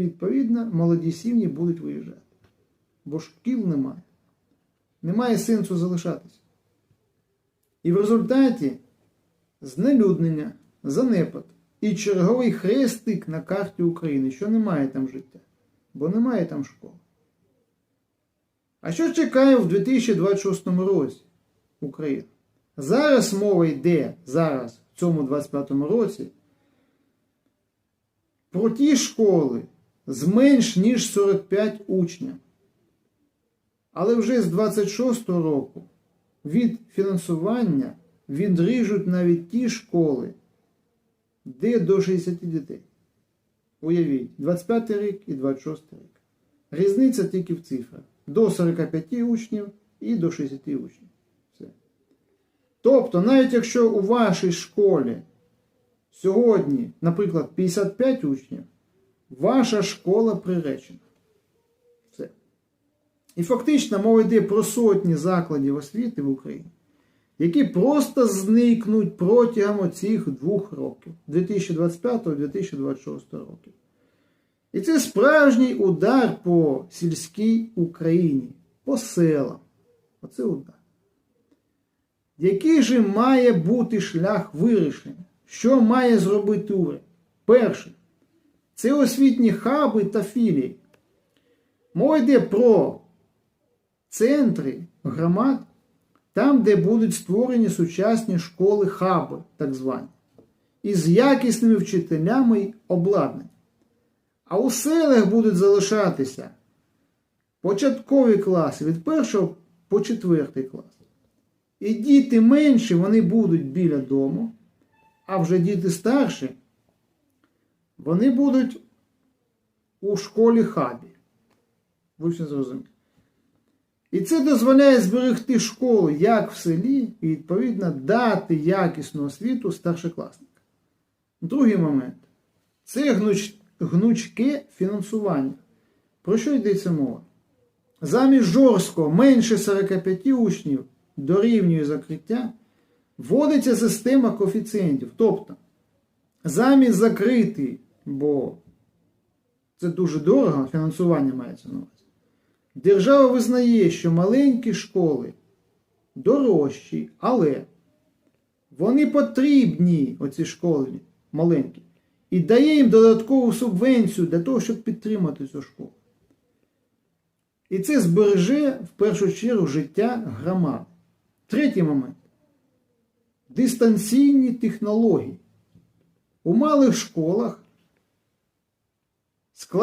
Відповідно, молоді сім'ї будуть виїжджати. Бо шкіл немає. Немає сенсу залишатися. І в результаті знелюднення, занепад і черговий хрестик на карті України, що немає там життя, бо немає там школи. А що чекає в 2026 році Україна? Зараз мова йде, зараз, в цьому 25 році, про ті школи з менш ніж 45 учнів. Але вже з 26 року від фінансування відріжуть навіть ті школи, де до 60 дітей. Уявіть, 25 рік і 26 рік. Різниця тільки в цифрах. До 45 учнів і до 60 учнів. Все. Тобто, навіть якщо у вашій школі сьогодні, наприклад, 55 учнів, ваша школа приречена. Все. І фактично мова йде про сотні закладів освіти в Україні, які просто зникнуть протягом цих двох років 2025-2026 років. І це справжній удар по сільській Україні, по селам. Оце удар. Який же має бути шлях вирішення? Що має зробити уряд? Перше, це освітні хаби та філії. Мова йде про центри громад, там, де будуть створені сучасні школи хаби, так звані, із якісними вчителями й обладнанням. А у селах будуть залишатися початкові класи від першого по четвертий клас. І діти менші, вони будуть біля дому, а вже діти старші, вони будуть у школі хабі. Ви все зрозуміли. І це дозволяє зберегти школу як в селі, і, відповідно, дати якісну освіту старшокласникам. Другий момент це гнуч, гнучке фінансування. Про що йдеться мова? Замість жорсткого менше 45 учнів дорівнює закриття, вводиться система коефіцієнтів. Тобто, замість закрити, бо це дуже дорого, фінансування мається на увазі. Держава визнає, що маленькі школи дорожчі, але вони потрібні, оці школи маленькі, і дає їм додаткову субвенцію для того, щоб підтримати цю школу. І це збереже в першу чергу життя громад. Третій момент. Дистанційні технології. У малих школах Складі